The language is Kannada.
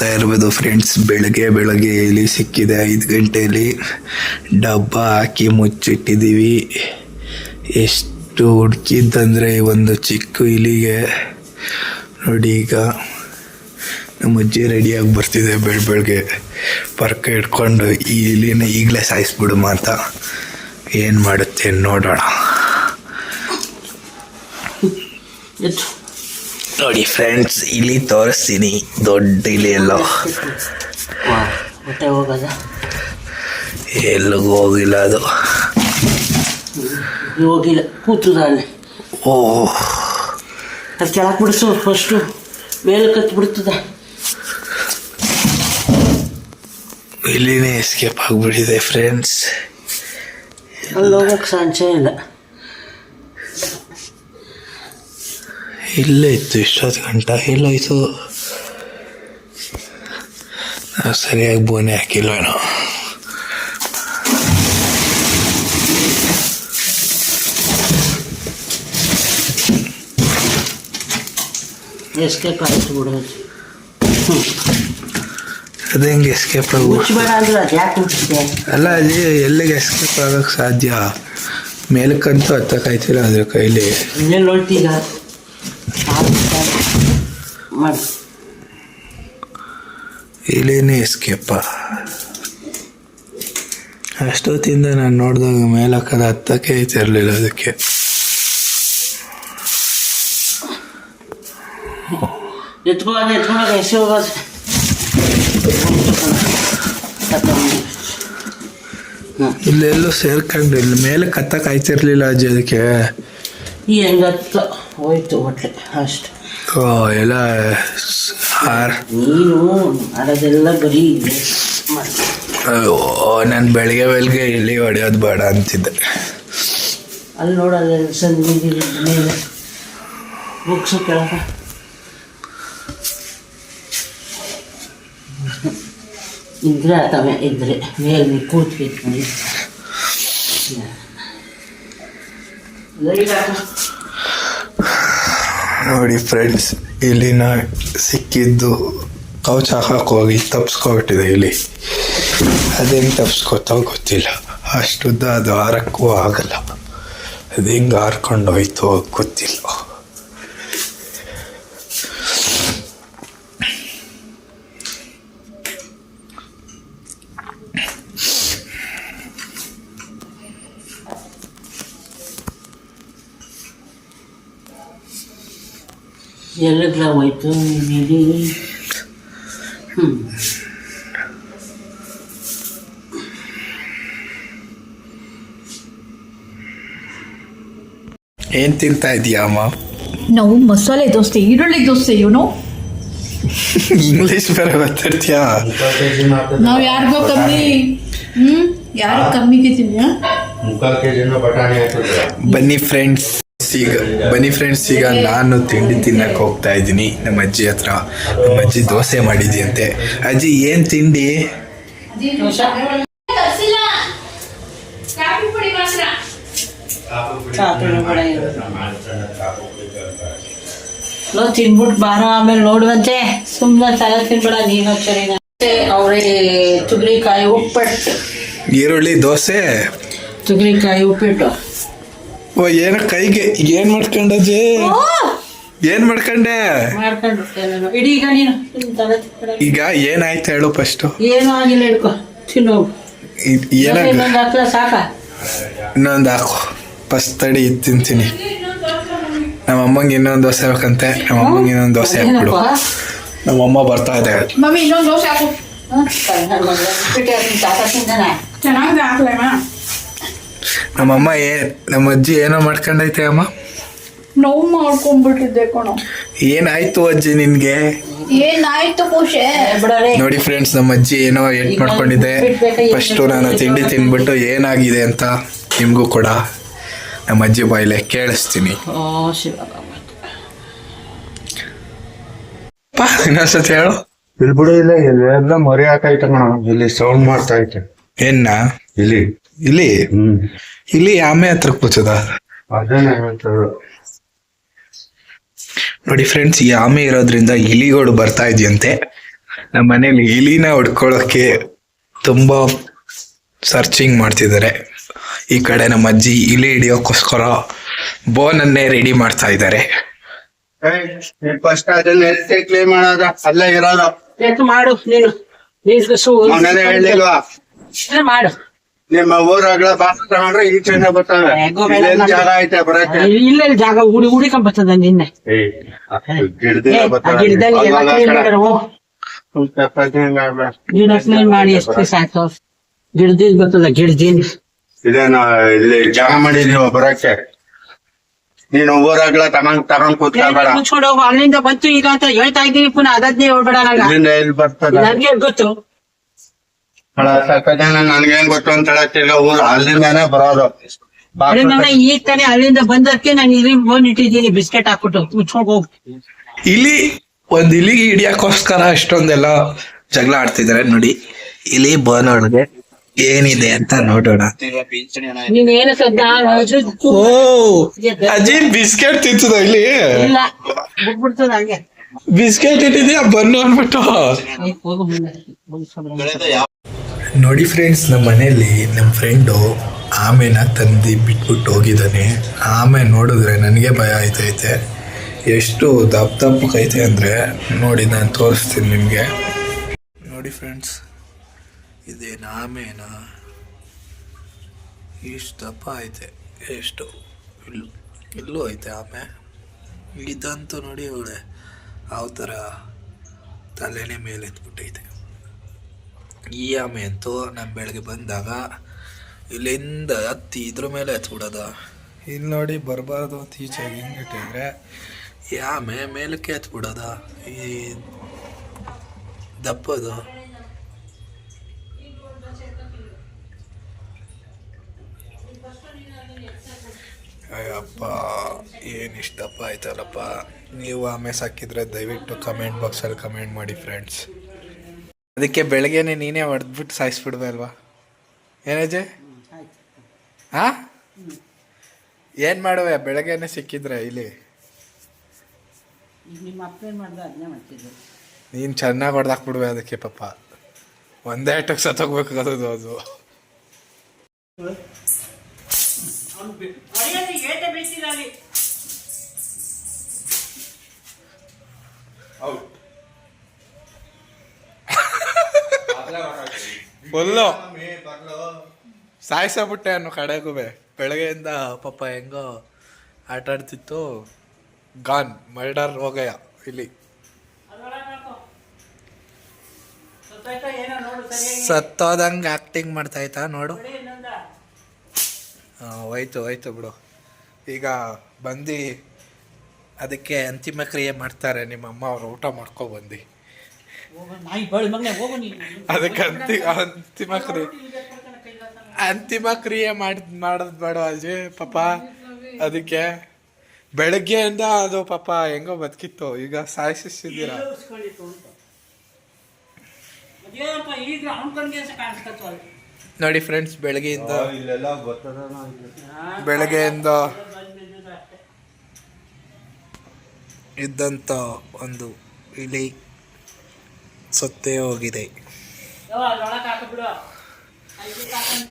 ನೋಡ್ತಾ ಇರ್ಬೋದು ಫ್ರೆಂಡ್ಸ್ ಬೆಳಗ್ಗೆ ಬೆಳಗ್ಗೆ ಇಲ್ಲಿ ಸಿಕ್ಕಿದೆ? ಐದು ಗಂಟೆಯಲ್ಲಿ ಡಬ್ಬ ಹಾಕಿ ಮುಚ್ಚಿಟ್ಟಿದ್ದೀವಿ. ಎಷ್ಟು ಹುಡುಕಿದ್ದಂದರೆ ಒಂದು ಚಿಕ್ಕ ಇಲಿಗೆ. ನೋಡಿ ಈಗ ನಮ್ಮ ಅಜ್ಜಿ ರೆಡಿಯಾಗಿ ಬರ್ತಿದೆ ಬೆಳ ಬೆಳಗ್ಗೆ ಪರ್ಕ ಇಟ್ಕೊಂಡು ಈ ಇಲಿನ ಈಗಲೇ ಸಾಯಿಸ್ಬಿಡುಮ ಅಂತ. ಏನು ಮಾಡುತ್ತೆ ನೋಡೋಣ. ನೋಡಿ ಫ್ರೆಂಡ್ಸ್ ಇಲ್ಲಿ ತೋರಿಸ್ತೀನಿ. ದೊಡ್ಡ ಇಲಿ ಎಲ್ಲೋ. ಎಲ್ಲಿಗೂ ಹೋಗಿಲ್ಲ ಅದು. ಹೋಗಿಲ್ಲ. ಕೂತು ಅಲ್ಲಿ ಓ. ಅದು ಕೆಳಗೆ ಬಿಡಿಸು ಫಸ್ಟು ಮೇಲೆ ಕತ್ತು ಬಿಡ್ತದ. ಇಲ್ಲಿನೇ ಎಸ್ಕೇಪ್ ಆಗಿಬಿಟ್ಟಿದೆ ಫ್ರೆಂಡ್ಸ್ ಅಲ್ಲಿ ಹೋಗಕ್ಕೆ ಸಾಂಚೆ ಇಲ್ಲ. ಇಲ್ಲೇ ಇತ್ತು ಇಷ್ಟೊತ್ತು ಗಂಟ. ಎಲ್ಲೋಯ್ತು ಸರಿಯಾಗಿ ಬೋನೆ ಹಾಕಿಲ್ವೇನೋ ಎಸ್ಕೇಪ್ ಆಯ್ತು ಬಿಡೋದು ಅದು ಹೆಂಗೆ ಎಸ್ಕೇಪ್ ಅಲ್ಲ ಅದೇ ಎಲ್ಲಿಗೆ ಎಸ್ಕೇಪ್ ಆಗೋಕೆ ಸಾಧ್ಯ? ಮೇಲಕ್ಕಂತೂ ಹತ್ತಕ್ಕಾಯ್ತಿಲ್ಲ ಅದ್ರ ಕೈಲಿ. ಮಾಡಿ ಎಸ್ಕೇಪ ಅಷ್ಟೊತ್ತಿಂದ ನಾನು ನೋಡಿದಾಗ ಮೇಲಕ್ಕದ ಹತ್ತಕ್ಕೆ ಐತಿರ್ಲಿಲ್ಲ ಅದಕ್ಕೆ. ಎಸೆ ಹೋಗೋದು. ಇಲ್ಲೆಲ್ಲೂ ಸೇರ್ಕೊಂಡು ಇಲ್ಲಿ ಮೇಲೆ ಕತ್ತಕ್ಕೆ ಆಯ್ತಿರ್ಲಿಲ್ಲ ಅಜ್ಜಿ ಅದಕ್ಕೆ. ಈ ಹೆಂಗತ್ತ? ಹೋಯ್ತು ಹೊಟ್ಟೆ ಅಷ್ಟು. ಎಲ್ಲ ನೀನು ಅದೆಲ್ಲ ಬರೀ ನಾನು ಬೆಳಗ್ಗೆ ಬೆಳಗ್ಗೆ ಇಲ್ಲಿ ಹೊಡೆಯೋದು ಬೇಡ ಅಂತಿದ್ದೆ. ಅಲ್ಲಿ ನೋಡೋದು ಸಂಜೆ ಮೇಲೆ ಬುಕ್ಸು ಕೆಳಗ. ಇದ್ರೆ ಆತವೆ ಇದ್ರೆ. ಮೇಲೆ ಕೂತ್ಬೇಕು ನೋಡಿ ಫ್ರೆಂಡ್ಸ್ ಇಲ್ಲಿನ ಸಿಕ್ಕಿದ್ದು ಕೌಚ ಹಾಕೋಗಿ ತಪ್ಸ್ಕೊಬಿಟ್ಟಿದೆ ಇಲ್ಲಿ. ಅದೇನು ತಪ್ಸ್ಕೊತೋ ಗೊತ್ತಿಲ್ಲ. ಅಷ್ಟುದ್ದ ಅದು ಹಾರಕ್ಕೂ ಆಗಲ್ಲ. ಅದು ಹೆಂಗೆ ಹಾರ್ಕೊಂಡು ಹೋಯ್ತು ಗೊತ್ತಿಲ್ಲ. ಹ್ಞೂ ಏನು ತಿಂತಾ ಇದೀಯಾ ಅಮ್ಮ? ನಾವು ಮಸಾಲೆ ದೋಸೆ ಈರುಳ್ಳಿ ದೋಸೆ ಇವನು ಇಂಗ್ಲೀಷ್ ಬೇರೆ ಮಾತಾಡ್ತೀಯಾ? ನಾವು ಯಾರಿಗೋ ಕಮ್ಮಿ? ಹ್ಮ್? ಯಾರು ಕಮ್ಮಿಗೆ ತಿನ್ಯಾ? ಮುಕ್ಕಾಲು ಕೆ ಜಿನೂ ಬಟಾಣಿ ಹಾಕಿದ್ರೆ ಬನ್ನಿ ಫ್ರೆಂಡ್ಸ್ ಈಗ ಬನ್ನಿ ಫ್ರೆಂಡ್ಸ್ ಈಗ ನಾನು ತಿಂಡಿ ತಿನ್ನಕ್ಕೆ ಹೋಗ್ತಾ ಇದ್ದೀನಿ. ನಮ್ಮ ಅಜ್ಜಿ ಹತ್ರ. ನಮ್ಮ ಅಜ್ಜಿ ದೋಸೆ ಮಾಡಿದ್ಯಂತೆ. ಅಜ್ಜಿ ಏನು ತಿಂಡಿ? ನೋ ತಿನ್ಬಿಟ್ಟು ಬಾರ ಆಮೇಲೆ ನೋಡುವಂತೆ. ಸುಮ್ಮನೆ ತಲೆ ತಿನ್ಬೇಡ ನೀನು ಸರಿ ಅವ್ರೆ ತುಗ್ರಿಕಾಯಿ ಉಪ್ಪಿಟ್ಟು. ಈರುಳ್ಳಿ ದೋಸೆ? ತುಗ್ರಿಕಾಯಿ ಉಪ್ಪಿಟ್ಟು. ಓ ಏನು ಕೈಗೆ ಏನ್ ಮಾಡ್ಕೊಂಡಜ್ಜಿ ಏನ್ ಮಾಡ್ಕೊಂಡೆ? ಮಾಡ್ಕೊಂಡು ಏನೇನೋ ಇಡೀ ಈಗ ಏನಾಯ್ತು ಹೇಳು ಫಸ್ಟ್ ಏನೂ ಆಗಿಲ್ಲ ಹಿಡ್ಕೊ ತಿನ್ನು. ಏನಾಗ ಇನ್ನೊಂದು ಹಾಕ್ಲ ಸಾಕ? ಇನ್ನೊಂದು ಹಾಕು. ಫಸ್ಟ್ ತಡಿ ಇದು ತಿಂತೀನಿ. ನಮ್ಮ ಅಮ್ಮಂಗೆ ಇನ್ನೊಂದು ದೋಸೆ ಹಾಕಂತೆ ನಮ್ಮ ಅಮ್ಮಂಗೆ ಇನ್ನೊಂದು ದೋಸೆ ಹಾಕ್ಬಿಡು. ನಮ್ಮ ಅಮ್ಮ ಬರ್ತಾ ಇದೆ. ಮಮ್ಮಿ ಇನ್ನೊಂದು ದೋಸೆ ಹಾಕು. ಚೆನ್ನಾಗಿದೆ ಅದನ್ನ ನಮ್ಮಮ್ಮ ಏ ನಮ್ಮ ಅಜ್ಜಿ ಏನೋ ಮಾಡ್ಕೊಂಡೈತೆ ಅಮ್ಮ? ನೋವು ಮಾಡ್ಕೊಂಡ್ಬಿಟ್ಟಿದ್ದೆ ಕಣೋ. ಏನಾಯ್ತು ಅಜ್ಜಿ ನಿನ್ಗೆ? ಏನಾಯ್ತು ಖುಷಿ ನೋಡಿ ಫ್ರೆಂಡ್ಸ್ ನಮ್ಮ ಅಜ್ಜಿ ಏನೋ ಏಟ್ ಮಾಡ್ಕೊಂಡಿದೆ. ಫಸ್ಟು ನಾನು ತಿಂಡಿ ತಿಂದ್ಬಿಟ್ಟು ಏನಾಗಿದೆ ಅಂತ ನಿಮಗೂ ಕೂಡ ನಮ್ಮ ಅಜ್ಜಿ ಬಾಯಿಲೆ ಕೇಳಿಸ್ತೀನಿ ಇನ್ನೊಂದ್ಸತಿ ಹೇಳು ಇಲ್ಲಿ ಬಿಡು ಇಲ್ಲ ಎಲ್ಲ ಮರಿ ಹಾಕೈತೆ ಕಣ ಇಲ್ಲಿ ಸೌಂಡ್ ಮಾಡ್ತಾ ಐತೆ ಏನ ಇಲ್ಲಿ ಇಲ್ಲಿ? ಹ್ಮ್. ಇಲ್ಲಿ ಆಮೆ ಹತ್ರ ಕೂತದ ನೋಡಿ ಫ್ರೆಂಡ್ಸ್ ಈ ಆಮೆ ಇರೋದ್ರಿಂದ ಇಲಿಗಳು ಬರ್ತಾ ಇದೆಯಂತೆ. ನಮ್ಮ ಮನೇಲಿ ಇಲಿನ ಹೊಡ್ಕೊಳ್ಳೋಕೆ ತುಂಬಾ ಸರ್ಚಿಂಗ್ ಮಾಡ್ತಿದ್ದಾರೆ. ಈ ಕಡೆ ನಮ್ಮ ಅಜ್ಜಿ ಇಲಿ ಹಿಡಿಯೋಕ್ಕೋಸ್ಕರ ಅನ್ನೇ ರೆಡಿ ಮಾಡ್ತಾ ಇದ್ದಾರೆ. ಅಲ್ಲೇ ಇರೋದು. ಮಾಡು ನೀನು. ಮಾಡು. ನಿಮ್ಮ ಊರಾಗ್ಲ ಬಾಸ್ ತಗೊಂಡ್ರೆ ಇಲ್ಲಿ ಬರ್ತವೆ. ಬೇಡ ಇಲ್ಲೇನ್ ಜಾಗ ಐತೆ ಬರಕ್ಕೆ? ಇಲ್ಲ ಜಾಗ ಹುಡಿ ಹುಡಿಕೊಂಡ್ ಬರ್ತದ ನಿನ್ನೆ. ಗಿಡದಿಂದ ಬರ್ತವೆ. ಮಾಡಿ ಎಷ್ಟು ದಿವಸ ಆಯ್ತು? ಗಿಡದಿಂದ ಬರ್ತದ ಗಿಡದಿಂದ ಇದೇನು ಇಲ್ಲಿ ಜಾಗ ಮಾಡಿದೀವ ಬರಕ್ಕೆ. ನೀನು ಊರಾಗ್ಲ ತಗೊಂಡ್ ತಗೊಂಡ್ ಕೂತ್ಕೋಬೇಡ ಅಲ್ಲಿಂದ ಬಂತು ಈಗ ಅಂತ ಹೇಳ್ತಾ ಇದ್ದೀನಿ ಪುನಃ ಅದನ್ನೇ ಹೇಳ್ಬೇಡ ನಂಗ. ಇಲ್ಲಿಂದ ಎಲ್ಲಿ ಬರ್ತದ? ನನ್ಗೆ ಗೊತ್ತು? ಜನ ನನ್ಗೇನ್ ಗೊತ್ತು ಅಂತ ಹೇಳತ್ತಿಲ್ಲ ಊರ್ ಅಲ್ಲಿಂದಾನೇ ಬರೋದು. ಅಲ್ಲಿಂದ ಈಗ ತಾನೇ ಅಲ್ಲಿಂದ ಬಂದಕ್ಕೆ ನಾನು ಇಲ್ಲಿ ಫೋನ್ ಇಟ್ಟಿದ್ದೀನಿ ಬಿಸ್ಕೆಟ್ ಹಾಕ್ಬಿಟ್ಟು ಮುಚ್ಕೊಂಡು ಹೋಗಿ. ಇಲಿ ಒಂದ್ ಇಲಿಗೆ ಹಿಡಿಯಾಕೋಸ್ಕರ ಅಷ್ಟೊಂದೆಲ್ಲ ಜಗಳ ಆಡ್ತಿದಾರೆ ನೋಡಿ. ಇಲಿ ಬೋನ್ ಒಳಗೆ ಏನಿದೆ ಅಂತ ನೋಡೋಣ. ನೀನ್ ಏನು ಸದ್ದ ಓ ಅಜ್ಜಿ ಬಿಸ್ಕೆಟ್ ತಿಂತದ ಇಲ್ಲಿ? ಇಲ್ಲ ಬಿಟ್ಬಿಡ್ತದ ಹಂಗೆ. ಬಿಸ್ಕೆಟ್ ಇಟ್ಟಿದ್ಯಾ ಬನ್ನು ಅನ್ಬಿಟ್ಟು ನೋಡಿ ಫ್ರೆಂಡ್ಸ್ ನಮ್ಮ ಮನೆಯಲ್ಲಿ ನಮ್ಮ ಫ್ರೆಂಡು ಆಮೆನ ತಂದು ಬಿಟ್ಬಿಟ್ಟು ಹೋಗಿದ್ದಾನೆ. ಆಮೆ ನೋಡಿದ್ರೆ ನನಗೆ ಭಯ ಆಯ್ತೈತೆ. ಎಷ್ಟು ದಪ್ಪ ದಪ್ಪಕ್ಕೈತೆ ಅಂದರೆ ನೋಡಿ ನಾನು ತೋರಿಸ್ತೀನಿ ನಿಮಗೆ. ನೋಡಿ ಫ್ರೆಂಡ್ಸ್ ಇದೇನು ಆಮೇನ? ಇಷ್ಟು ದಪ್ಪ ಐತೆ. ಎಷ್ಟು? ಇಲ್ಲೂ ಇಲ್ಲೂ ಐತೆ ಆಮೆ. ಇದಂತೂ ನೋಡಿ ಅವಳೆ ಯಾವ ಥರ ತಲೆನೇ ಮೇಲೆ ಎತ್ಬಿಟ್ಟೈತೆ ಈ ಆಮೆ ಅಂತೂ ನಾನು ಬೆಳಗ್ಗೆ ಬಂದಾಗ ಇಲ್ಲಿಂದ ಹತ್ತಿ ಇದ್ರ ಮೇಲೆ ಹತ್ಬಿಡೋದು. ಇಲ್ಲಿ ನೋಡಿ ಬರಬಾರ್ದು ಅಂತ ಈಚೆಗೆ ಹಿಂಗೆ ಇಟ್ಟಿದ್ರೆ ಈ ಆಮೆ ಮೇಲಕ್ಕೆ ಹತ್ಬಿಡೋದ. ಈ ದಪ್ಪದು. ಅಯ್ಯಪ್ಪ ಏನು ಇಷ್ಟಪ್ಪ ಆಯ್ತಲ್ಲಪ್ಪ. ನೀವು ಆಮೆ ಸಾಕಿದ್ರೆ ದಯವಿಟ್ಟು ಕಮೆಂಟ್ ಬಾಕ್ಸಲ್ಲಿ ಕಮೆಂಟ್ ಮಾಡಿ ಫ್ರೆಂಡ್ಸ್ ಅದಕ್ಕೆ ಬೆಳಗ್ಗೆನೆ ನೀನೇ ಹೊಡೆದ್ಬಿಟ್ಟು ಸಾಯಿಸ್ಬಿಡ್ದೆ ಅಲ್ವಾ? ಏನಜ್ಜೆ ಹಾ? ಏನು ಮಾಡುವೆ? ಬೆಳಗ್ಗೆನೆ ಸಿಕ್ಕಿದ್ರೆ ಇಲ್ಲಿ? ನಿಮ್ಮ ಅಪ್ಪೇನ್ ಮಾಡ್ದ? ಅದನ್ನೇ ಮಾಡ್ತಿದ್ರು ನೀನು ಚೆನ್ನಾಗಿ ಹೊಡೆದಾಕ್ಬಿಡುವೆ ಅದಕ್ಕೆ ಪಾಪ. ಒಂದೇ ಆಟಕ್ಕೆ ಸತ್ತೋಗ್ಬೇಕಾಗದು ಅದು. ಫುಲ್ಲು. ಸಾಯಿಸಬಿಟ್ಟೆ ಅನ್ನೋ ಕಡೆಗೂ ಬೆಳಗ್ಗೆಯಿಂದ ಪಾಪ ಹೆಂಗೋ ಆಟ ಆಡ್ತಿತ್ತು. ಗಾನ್, ಮರ್ಡರ್ ಹೋಗಯ ಇಲ್ಲಿ. ಸತ್ತೋದಂಗೆ ಆ್ಯಕ್ಟಿಂಗ್ ಮಾಡ್ತಾ ಇತ್ತಾ ನೋಡು. ಹೋಯ್ತು ಹೋಯ್ತು ಬಿಡು. ಈಗ ಬಂದು ಅದಕ್ಕೆ ಅಂತಿಮ ಕ್ರಿಯೆ ಮಾಡ್ತಾರೆ ನಿಮ್ಮ ಅಮ್ಮ ಅವರು, ಊಟ ಮಾಡ್ಕೊ ಅದಕ್ಕೆ ಅಂತಿ ಅಂತಿಮ ಕ್ರಿಯೆ ಅಂತಿಮ ಕ್ರಿಯೆ ಮಾಡ್ ಮಾಡೋದು ಬೇಡ ಅಜ್ಜಿ ಪಾಪ. ಅದಕ್ಕೆ ಬೆಳಗ್ಗೆಯಿಂದ ಅದು ಪಾಪ ಹೆಂಗೋ ಬದುಕಿತ್ತು. ಈಗ ಸಾಯಿಸಿದ್ದೀರ ನೋಡಿ ಫ್ರೆಂಡ್ಸ್ ಬೆಳಗ್ಗೆಯಿಂದ ಇಲ್ಲೆಲ್ಲ ಬರ್ತದ ಬೆಳಗ್ಗೆಯಿಂದ ಇದ್ದಂಥ ಒಂದು ಇಲಿ ಸತ್ತೇ ಹೋಗಿದೆ.